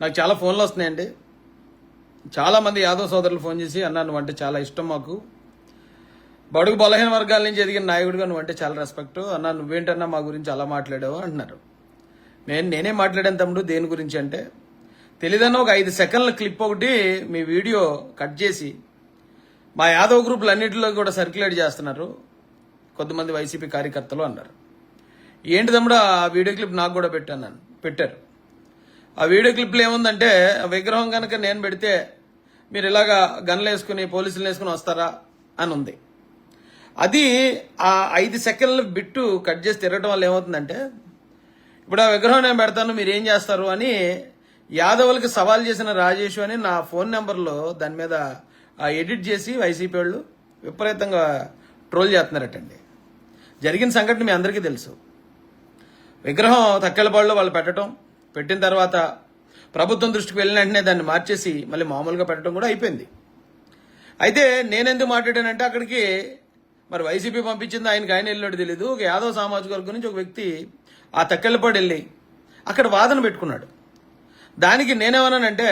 నాకు చాలా ఫోన్లు వస్తున్నాయండి. చాలామంది యాదవ్ సోదరులు ఫోన్ చేసి అన్నా నువ్వంటే చాలా ఇష్టం మాకు. బడుగు బలహీన వర్గాల నుంచి ఎదిగిన నాయకుడిగా నువ్వంటే చాలా రెస్పెక్ట్ అన్నా నువ్వేంటన్నా మా గురించి అలా మాట్లాడావు అంటున్నారు. నేను నేనే మాట్లాడాను తమ్ముడు దేని గురించి అంటే తెలియదన్న ఒక ఐదు సెకండ్ల క్లిప్ ఒకటి మీ వీడియో కట్ చేసి మా యాదవ్ గ్రూపులు అన్నింటిలో కూడా సర్క్యులేట్ చేస్తున్నారు. కొంతమంది వైసీపీ కార్యకర్తలు అన్నారు. ఏంటి తమ్ముడు ఆ వీడియో క్లిప్ నాకు కూడా పెట్టాను నన్ను పెట్టారు. ఆ వీడియో క్లిప్లో ఏముందంటే విగ్రహం కనుక నేను పెడితే మీరు ఇలాగా గన్లు వేసుకుని పోలీసులు వేసుకుని వస్తారా అని ఉంది. అది ఆ ఐదు సెకండ్ల బిట్టు కట్ చేసి తిరగడం వల్ల ఏమవుతుందంటే ఇప్పుడు ఆ విగ్రహం నేను పెడతాను మీరు ఏం చేస్తారు అని యాదవులకి సవాల్ చేసిన రాజేష్ అని నా ఫోన్ నెంబర్లో దాని మీద ఎడిట్ చేసి వైసీపీ వాళ్ళు విపరీతంగా ట్రోల్ చేస్తున్నారటండి. జరిగిన సంఘటన మీ అందరికీ తెలుసు. విగ్రహం తక్కెలపాడులో వాళ్ళు పెట్టడం పెట్టిన తర్వాత ప్రభుత్వం దృష్టికి వెళ్ళిన వెంటనే దాన్ని మార్చేసి మళ్ళీ మామూలుగా పెట్టడం కూడా అయిపోయింది. అయితే నేనెందుకు మాట్లాడానంటే అక్కడికి మరి వైసీపీ పంపించింది ఆయనకి ఆయన వెళ్ళినట్టు తెలియదు ఒక యాదవ్ సామాజిక వర్గం నుంచి ఒక వ్యక్తి ఆ తక్కెళ్ళపాడు వెళ్ళి అక్కడ వాదన పెట్టుకున్నాడు. దానికి నేనేమన్నానంటే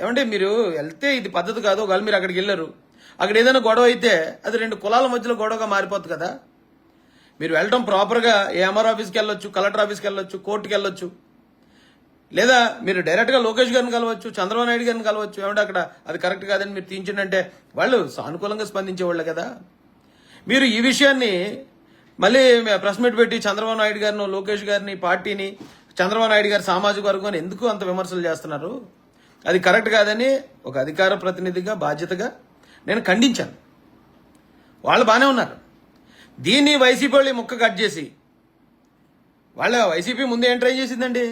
ఏమంటే మీరు వెళ్తే ఇది పద్ధతి కాదు ఒకవేళ మీరు అక్కడికి వెళ్ళరు. అక్కడ ఏదైనా గొడవ అయితే అది రెండు కులాల మధ్యలో గొడవగా మారిపోతుంది కదా. మీరు వెళ్ళటం ప్రాపర్గా ఏఎంఆర్ ఆఫీస్కి వెళ్ళొచ్చు కలెక్టర్ ఆఫీస్కి వెళ్ళొచ్చు కోర్టుకి వెళ్ళొచ్చు. లేదా మీరు డైరెక్ట్గా లోకేష్ గారిని కలవచ్చు చంద్రబాబు నాయుడు గారిని కలవచ్చు ఏమంటే అక్కడ అది కరెక్ట్ కాదని మీరు తీయించిందంటే వాళ్ళు సానుకూలంగా స్పందించేవాళ్ళు కదా. మీరు ఈ విషయాన్ని మళ్ళీ ప్రెస్ మీట్ పెట్టి చంద్రబాబు నాయుడు గారిని లోకేష్ గారిని పార్టీని చంద్రబాబు నాయుడు గారి సామాజిక వర్గాన్ని ఎందుకు అంత విమర్శలు చేస్తున్నారు? అది కరెక్ట్ కాదని ఒక అధికార ప్రతినిధిగా బాధ్యతగా నేను ఖండించాను. వాళ్ళు బాగానే ఉన్నారు. దీన్ని వైసీపీ వాళ్ళు ముక్క కట్ చేసి వాళ్ళ వైసీపీ ముందు ఏం ట్రై చేసిందండి.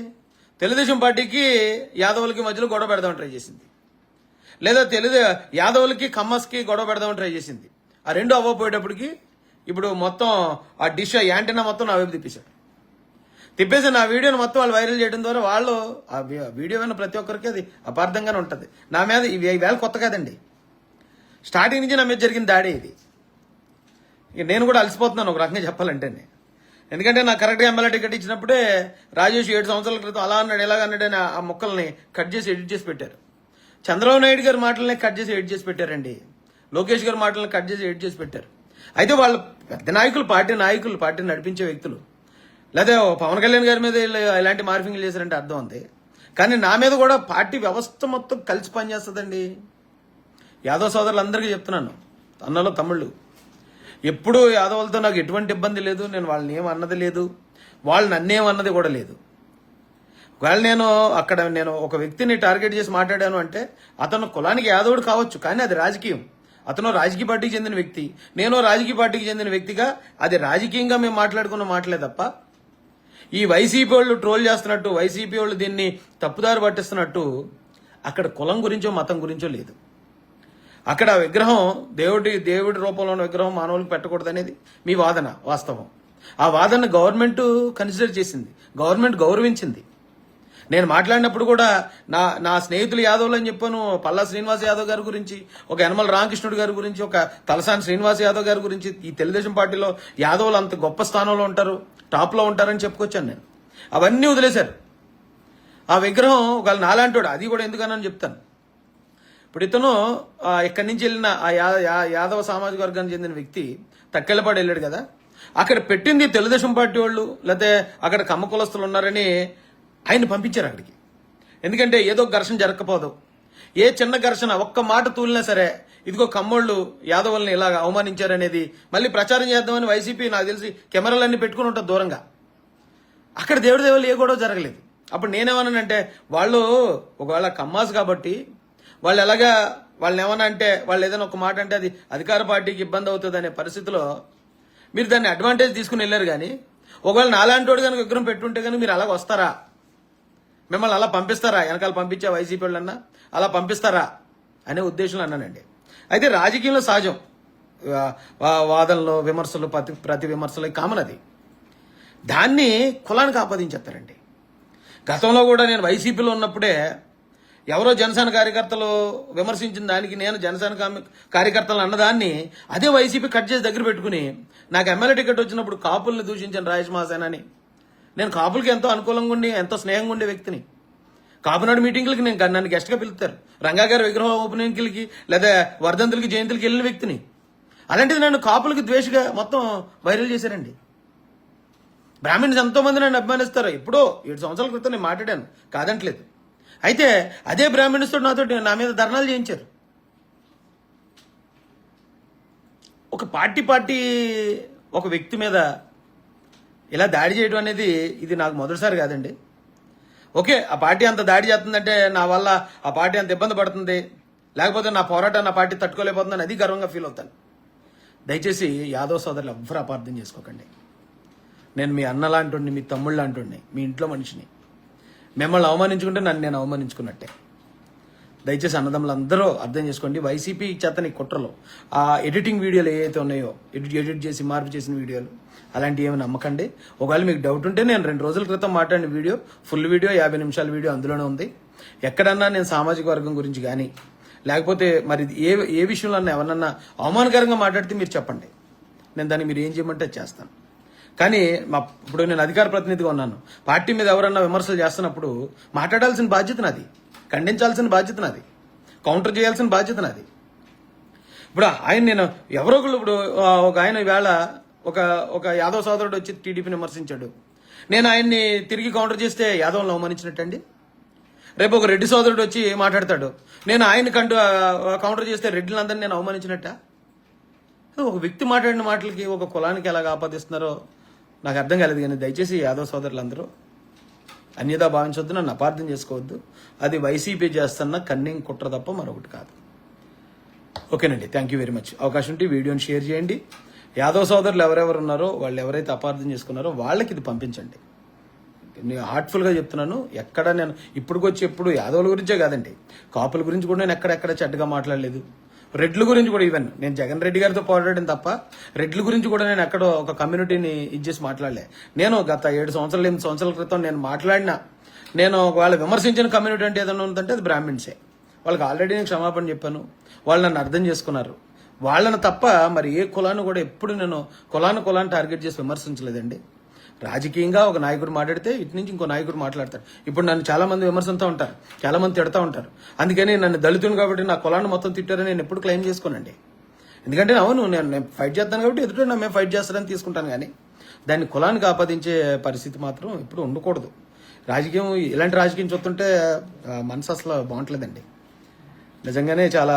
తెలుగుదేశం పార్టీకి యాదవులకి మధ్యలో గొడవ పెడదామని ట్రై చేసింది. లేదా తెలుగు యాదవులకి కమ్మస్కి గొడవ పెడదామని ట్రై చేసింది. ఆ రెండు అవ్వపోయేటప్పటికి ఇప్పుడు మొత్తం ఆ డిష్ యాంటీనా మొత్తం నా వైపు తిప్పేశాడు. తిప్పేసి నా వీడియోని మొత్తం వాళ్ళు వైరల్ చేయడం ద్వారా వాళ్ళు ఆ వీడియో విన్న ప్రతి ఒక్కరికి అది అపార్థంగానే ఉంటుంది. నా మీద ఇవి వేళ కొత్త కాదండి. స్టార్టింగ్ నుంచి నా మీద జరిగిన దాడి ఇది. నేను కూడా అలసిపోతున్నాను ఒక రకంగా చెప్పాలంటేనే. ఎందుకంటే నాకు కరెక్ట్గా ఎమ్మెల్యే టికెట్ ఇచ్చినప్పుడే రాజేష్ ఏడు సంవత్సరాల క్రితం అలా అన్నాడు ఎలాగ అన్నాడు అని ఆ మొక్కల్ని కట్ చేసి ఎడిట్ చేసి పెట్టారు. చంద్రబాబు నాయుడు గారి మాటలని కట్ చేసి ఎడిట్ చేసి పెట్టారండి. లోకేష్ గారి మాటలను కట్ చేసి ఎడిట్ చేసి పెట్టారు. అయితే వాళ్ళు పెద్ద నాయకులు పార్టీ నాయకులు పార్టీని నడిపించే వ్యక్తులు. లేదా పవన్ కళ్యాణ్ గారి మీద ఇలాంటి మార్ఫింగ్లు చేశారంటే అర్థం ఉంది. కానీ నా మీద కూడా పార్టీ వ్యవస్థ మొత్తం కలిసి పనిచేస్తుందండి. యాదవ్ సోదరులందరికీ చెప్తున్నాను. అన్నలో తమ్ముళ్ళు. ఎప్పుడూ యాదవులతో నాకు ఎటువంటి ఇబ్బంది లేదు నేను వాళ్ళని ఏమన్నది అన్నది లేదు వాళ్ళు నన్నేం అన్నది కూడా లేదు. ఒకవేళ నేను అక్కడ నేను ఒక వ్యక్తిని టార్గెట్ చేసి మాట్లాడాను అంటే అతను కులానికి యాదవుడు కావచ్చు కానీ అది రాజకీయం. అతను రాజకీయ పార్టీకి చెందిన వ్యక్తి. నేను రాజకీయ పార్టీకి చెందిన వ్యక్తిగా అది రాజకీయంగా మేము మాట్లాడుకున్న మాటలే తప్ప ఈ వైసీపీ వాళ్ళు ట్రోల్ చేస్తున్నట్టు వైసీపీ వాళ్ళు దీన్ని తప్పుదారు పట్టిస్తున్నట్టు అక్కడ కులం గురించో మతం గురించో లేదు. అక్కడ విగ్రహం దేవుడి దేవుడి రూపంలో ఉన్న విగ్రహం మానవులకు పెట్టకూడదు అనేది మీ వాదన వాస్తవం. ఆ వాదన గవర్నమెంట్ కన్సిడర్ చేసింది. గవర్నమెంట్ గౌరవించింది. నేను మాట్లాడినప్పుడు కూడా నా నా స్నేహితులు యాదవ్లు అని చెప్పాను పల్లా శ్రీనివాస్ యాదవ్ గారి గురించి ఒక యనమల రామకృష్ణుడు గారి గురించి ఒక తలసాని శ్రీనివాస్ యాదవ్ గారి గురించి ఈ తెలుగుదేశం పార్టీలో యాదవులు అంత గొప్ప స్థానంలో ఉంటారు టాప్లో ఉంటారని చెప్పుకొచ్చాను నేను. అవన్నీ వదిలేశారు. ఆ విగ్రహం ఒకవేళ నాలాంటోడు అది కూడా ఎందుకనని చెప్తాను. ఇప్పుడు ఇతను ఇక్కడి నుంచి వెళ్ళిన ఆ యాదవ సామాజిక వర్గానికి చెందిన వ్యక్తి తక్కెళ్ళపాడు వెళ్ళాడు కదా. అక్కడ పెట్టింది తెలుగుదేశం పార్టీ వాళ్ళు లేకపోతే అక్కడ కమ్మ కులస్తులు ఉన్నారని ఆయన పంపించారు అక్కడికి. ఎందుకంటే ఏదో ఘర్షణ జరగకపోదు. ఏ చిన్న ఘర్షణ ఒక్క మాట తూలినా సరే ఇదిగో కమ్మోళ్ళు యాదవుల్ని ఇలా అవమానించారనేది మళ్ళీ ప్రచారం చేద్దామని వైసీపీ నాకు తెలిసి కెమెరాలన్నీ పెట్టుకుని ఉంటుంది దూరంగా. అక్కడ దేవుడి దేవుళ్ళు ఏ గొడవ జరగలేదు. అప్పుడు నేనేమన్నానంటే వాళ్ళు ఒకవేళ కమ్మాస్ కాబట్టి వాళ్ళు ఎలాగా వాళ్ళని ఏమన్నా అంటే వాళ్ళు ఏదైనా ఒక మాట అంటే అది అధికార పార్టీకి ఇబ్బంది అవుతుంది అనే పరిస్థితిలో మీరు దాన్ని అడ్వాంటేజ్ తీసుకుని వెళ్ళారు కానీ ఒకవేళ నాలాంటి వాడు కనుక విగ్రహం పెట్టుంటే కానీ మీరు అలాగ వస్తారా? మిమ్మల్ని అలా పంపిస్తారా? వెనకాల పంపించే వైసీపీ వాళ్ళన్నా అలా పంపిస్తారా? అనే ఉద్దేశంలో అన్నానండి. అయితే రాజకీయంలో సహజం. వా- వాదనలు విమర్శలు ప్రతి ప్రతి విమర్శలు కామన్ అది. దాన్ని కులానికి ఆపాదించేస్తారండి. గతంలో కూడా నేను వైసీపీలో ఉన్నప్పుడే ఎవరో జనసేన కార్యకర్తలు విమర్శించిన దానికి నేను జనసేన కార్యకర్తలు అన్నదాన్ని అదే వైసీపీ కట్ చేసి దగ్గర పెట్టుకుని నాకు ఎమ్మెల్యే టికెట్ వచ్చినప్పుడు కాపుల్ని దూషించాను రాజేష్ అని నేను కాపులకి ఎంతో అనుకూలంగా ఉండి ఎంతో స్నేహంగా ఉండే వ్యక్తిని. కాపునాడు మీటింగ్లకి నేను నన్ను గెస్ట్గా పిలుస్తారు. రంగాగారి విగ్రహ ఓపెనింగ్లకి లేదా వర్ధంతులకి జయంతులకి వెళ్ళిన వ్యక్తిని. అలాంటిది నన్ను కాపులకి ద్వేషగా మొత్తం వైరల్ చేశారండి. బ్రాహ్మిన్స్ ఎంతో మంది నన్ను అభిమానిస్తారు ఎప్పుడో ఏడు సంవత్సరాల క్రితం నేను మాట్లాడాను. కాదంటలేదు. అయితే అదే బ్రాహ్మణ్స్తో నాతో నా మీద ధర్నాలు చేయించారు. ఒక పార్టీ పార్టీ ఒక వ్యక్తి మీద ఇలా దాడి చేయడం అనేది ఇది నాకు మొదటిసారి కాదండి. ఓకే ఆ పార్టీ అంత దాడి చేస్తుందంటే నా వల్ల ఆ పార్టీ అంత ఇబ్బంది పడుతుంది. లేకపోతే నా పోరాటం నా పార్టీ తట్టుకోలేకపోతుందని అది గర్వంగా ఫీల్ అవుతాను. దయచేసి యాదవ్ సోదరులు ఎవ్వరూ అపార్థం చేసుకోకండి. నేను మీ అన్న లాంటి మీ తమ్ముళ్ళు లాంటి మీ ఇంట్లో మనిషిని. మిమ్మల్ని అవమానించుకుంటే నన్ను నేను అవమానించుకున్నట్టే. దయచేసి అన్నదమ్ములు అందరూ అర్థం చేసుకోండి. వైసీపీ చేతని కుట్రలో. ఆ ఎడిటింగ్ వీడియోలు ఏవైతే ఉన్నాయో ఎడిట్ ఎడిట్ చేసి మార్పు చేసిన వీడియోలు అలాంటివి ఏమి నమ్మకండి. ఒకవేళ మీకు డౌట్ ఉంటే నేను రెండు రోజుల క్రితం మాట్లాడిన వీడియో ఫుల్ వీడియో యాభై నిమిషాల వీడియో అందులోనే ఉంది. ఎక్కడన్నా నేను సామాజిక వర్గం గురించి కానీ లేకపోతే మరి ఏ ఏ విషయంలో ఎవరన్నా అవమానకరంగా మాట్లాడితే మీరు చెప్పండి. నేను దాన్ని మీరు ఏం చేయమంటే అది చేస్తాను. కానీ మా ఇప్పుడు నేను అధికార ప్రతినిధిగా ఉన్నాను. పార్టీ మీద ఎవరన్నా విమర్శలు చేస్తున్నప్పుడు మాట్లాడాల్సిన బాధ్యత నాది. ఖండించాల్సిన బాధ్యత నాది. కౌంటర్ చేయాల్సిన బాధ్యత నాది. ఇప్పుడు ఆయన నేను ఎవరో ఒకళ్ళు ఇప్పుడు ఒక ఆయన వేళ ఒక ఒక యాదవ్ సోదరుడు వచ్చి టీడీపీని విమర్శించాడు. నేను ఆయన్ని తిరిగి కౌంటర్ చేస్తే యాదవ్ని అవమానించినట్టండి? రేపు ఒక రెడ్డి సోదరుడు వచ్చి మాట్లాడతాడు. నేను ఆయన కంటూ కౌంటర్ చేస్తే రెడ్డిలందరినీ నేను అవమానించినట్ట? ఒక వ్యక్తి మాట్లాడిన మాటలకి ఒక కులానికి ఎలాగ ఆపాదిస్తున్నారో నాకు అర్థం కాలేదు కానీ దయచేసి యాదవ్ సోదరులందరూ అన్యదా భావించవద్దు నన్ను అపార్థం చేసుకోవద్దు. అది వైసీపీ చేస్తున్న కన్నింగ్ కుట్ర తప్ప మరొకటి కాదు. ఓకేనండి థ్యాంక్ యూ వెరీ మచ్ అవకాశం ఉంటే వీడియోని షేర్ చేయండి. యాదవ్ సోదరులు ఎవరెవరు ఉన్నారో వాళ్ళు ఎవరైతే అపార్థం చేసుకున్నారో వాళ్ళకి ఇది పంపించండి. నేను హార్ట్ఫుల్గా చెప్తున్నాను ఎక్కడ నేను ఇప్పుడుకొచ్చి ఎప్పుడు యాదవుల గురించే కాదండి. కాపుల గురించి కూడా నేను ఎక్కడెక్కడ చెడ్డగా మాట్లాడలేదు. రెడ్ల గురించి కూడా ఈవెన్ నేను జగన్ రెడ్డి గారితో పోరాడడం తప్ప రెడ్ల గురించి కూడా నేను ఎక్కడో ఒక కమ్యూనిటీని ఇచ్చేసి మాట్లాడలే. నేను గత ఏడు సంవత్సరాలు ఎనిమిది సంవత్సరాల క్రితం నేను మాట్లాడిన నేను వాళ్ళు విమర్శించిన కమ్యూనిటీ అంటే ఏదైనా ఉందంటే అది బ్రాహ్మిన్సే వాళ్ళకి ఆల్రెడీ నేను క్షమాపణ చెప్పాను. వాళ్ళు నన్ను అర్థం చేసుకున్నారు. వాళ్ళని తప్ప మరి ఏ కులాన్ని కూడా ఎప్పుడు నేను కులాన్ని కులాన్ని టార్గెట్ చేసి విమర్శించలేదండి. రాజకీయంగా ఒక నాయకుడు మాట్లాడితే ఇటు నుంచి ఇంకో నాయకుడు మాట్లాడతారు ఇప్పుడు నన్ను చాలా మంది ఉంటారు చాలా మంది తిడతా ఉంటారు. అందుకని నన్ను దళితుని కాబట్టి నా కులాన్ని మొత్తం తిట్టారని నేను ఎప్పుడు క్లెయిమ్ చేసుకోనండి. ఎందుకంటే అవును నేను నేను ఫైట్ చేస్తాను కాబట్టి ఎదుట నా మేము ఫైట్ చేస్తారని తీసుకుంటాను కానీ దాన్ని కులానికి ఆపాదించే పరిస్థితి మాత్రం ఎప్పుడు ఉండకూడదు. రాజకీయం ఇలాంటి రాజకీయం చూస్తుంటే మనసు అసలు బాగుంటలేదండి. నిజంగానే చాలా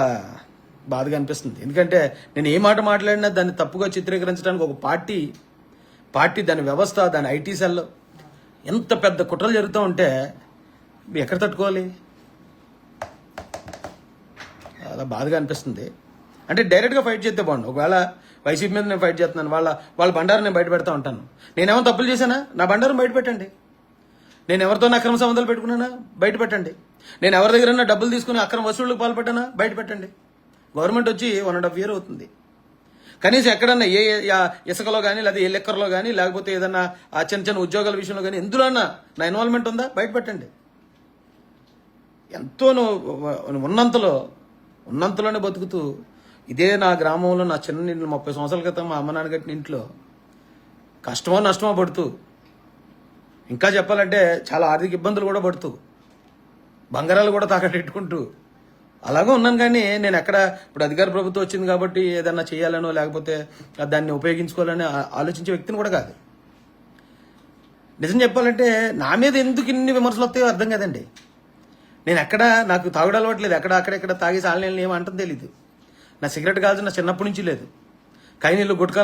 బాధగా అనిపిస్తుంది. ఎందుకంటే నేను ఏ మాట మాట్లాడినా దాన్ని తప్పుగా చిత్రీకరించడానికి ఒక పార్టీ పార్టీ దాని వ్యవస్థ దాని ఐటీ సెల్ ఎంత పెద్ద కుట్రలు జరుగుతూ ఉంటే ఎక్కడ తట్టుకోవాలి? అలా బాధగా అనిపిస్తుంది. అంటే డైరెక్ట్గా ఫైట్ చేస్తే బాగుండు. ఒకవేళ వైసీపీ మీద నేను ఫైట్ చేస్తున్నాను వాళ్ళ వాళ్ళ బండారం నేను బయట పెడతా ఉంటాను. నేనేమో తప్పులు చేశానా? నా బండారం బయట పెట్టండి. నేను ఎవరితో అక్రమ సంబంధాలు పెట్టుకున్నానా? బయట పెట్టండి. నేను ఎవరి దగ్గర డబ్బులు తీసుకుని అక్రమ వసూళ్ళకు పాల్పడ్డానా? బయట పెట్టండి. గవర్నమెంట్ వచ్చి వన్ అండ్ హాఫ్ ఇయర్ అవుతుంది. కనీసం ఎక్కడన్నా ఏ ఇసుకలో కానీ లేదా ఏ లెక్కర్లో కానీ లేకపోతే ఏదన్నా ఆ చిన్న చిన్న ఉద్యోగాల విషయంలో కానీ ఎందులో నా ఇన్వాల్వ్మెంట్ ఉందా? బయట పెట్టండి. ఎంతో ఉన్నంతలో ఉన్నంతలోనే బతుకుతూ ఇదే నా గ్రామంలో నా చిన్న ఇంట్లో ముప్పై సంవత్సరాల క్రితం మా అమ్మ నాన్న కట్టిన ఇంట్లో కష్టమో నష్టమో పడుతూ ఇంకా చెప్పాలంటే చాలా ఆర్థిక ఇబ్బందులు కూడా పడుతూ బంగారాలు కూడా తాకట్టెట్టుకుంటూ అలాగే ఉన్నాను కానీ నేను ఎక్కడ ఇప్పుడు అధికార ప్రభుత్వం వచ్చింది కాబట్టి ఏదన్నా చేయాలనో లేకపోతే దాన్ని ఉపయోగించుకోవాలని ఆలోచించే వ్యక్తిని కూడా కాదు. నిజం చెప్పాలంటే నా మీద ఎందుకు ఇన్ని విమర్శలు వస్తాయో అర్థం కదండి. నేను ఎక్కడ నాకు తాగుడు అలవాట్లేదు. ఎక్కడ అక్కడెక్కడ తాగేసి ఆన్లైన్లో ఏమంటుంది తెలీదు. నా సిగరెట్ కాల్చిన చిన్నప్పటి నుంచి లేదు. కైనీళ్ళు గుట్కాలు